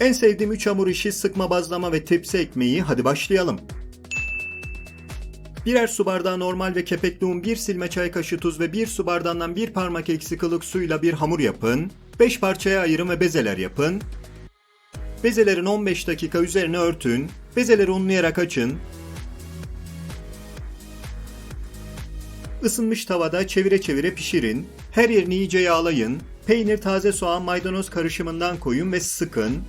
En sevdiğim 3 hamur işi sıkma bazlama ve tepsi ekmeği. Hadi başlayalım. Birer su bardağı normal ve kepekli un, 1 silme çay kaşığı tuz ve 1 su bardağından 1 parmak eksik ılık suyla bir hamur yapın. 5 parçaya ayırın ve bezeler yapın. Bezelerin 15 dakika üzerine örtün. Bezeleri unlayarak açın. Isınmış tavada çevire çevire pişirin. Her yerini iyice yağlayın. Peynir, taze soğan, maydanoz karışımından koyun ve sıkın.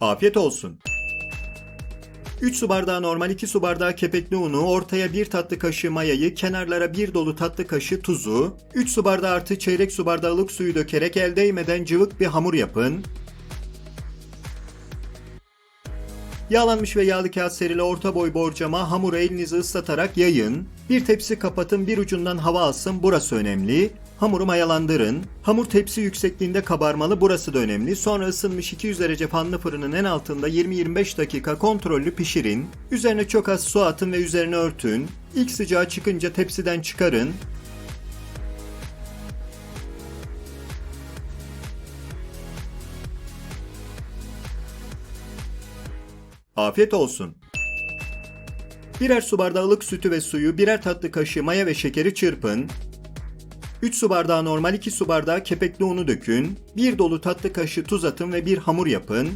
Afiyet olsun. 3 su bardağı normal 2 su bardağı kepekli unu, ortaya 1 tatlı kaşığı mayayı, kenarlara 1 dolu tatlı kaşığı tuzu, 3 su bardağı artı çeyrek su bardağı ılık suyu dökerek el değmeden cıvık bir hamur yapın. Yağlanmış ve yağlı kağıt serili orta boy borcama hamuru elinizi ıslatarak yayın. Bir tepsi kapatın bir ucundan hava alsın burası önemli. Hamuru mayalandırın. Hamur tepsi yüksekliğinde kabarmalı burası da önemli. Sonra ısınmış 200 derece fanlı fırının en altında 20-25 dakika kontrollü pişirin. Üzerine çok az su atın ve üzerine örtün. İlk sıcağı çıkınca tepsiden çıkarın. Afiyet olsun. Birer su bardağı ılık sütü ve suyu, birer tatlı kaşığı maya ve şekeri çırpın. 3 su bardağı normal 2 su bardağı kepekli unu dökün. 1 dolu tatlı kaşığı tuz atın ve bir hamur yapın.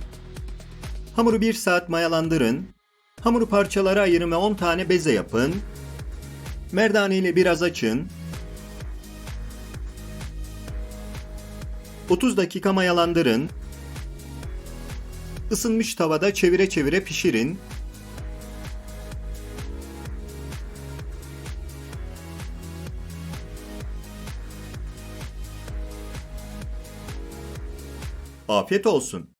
Hamuru 1 saat mayalandırın. Hamuru parçalara ayırın ve 10 tane beze yapın. Merdane ile biraz açın. 30 dakika mayalandırın. Isınmış tavada çevire çevire pişirin. Afiyet olsun.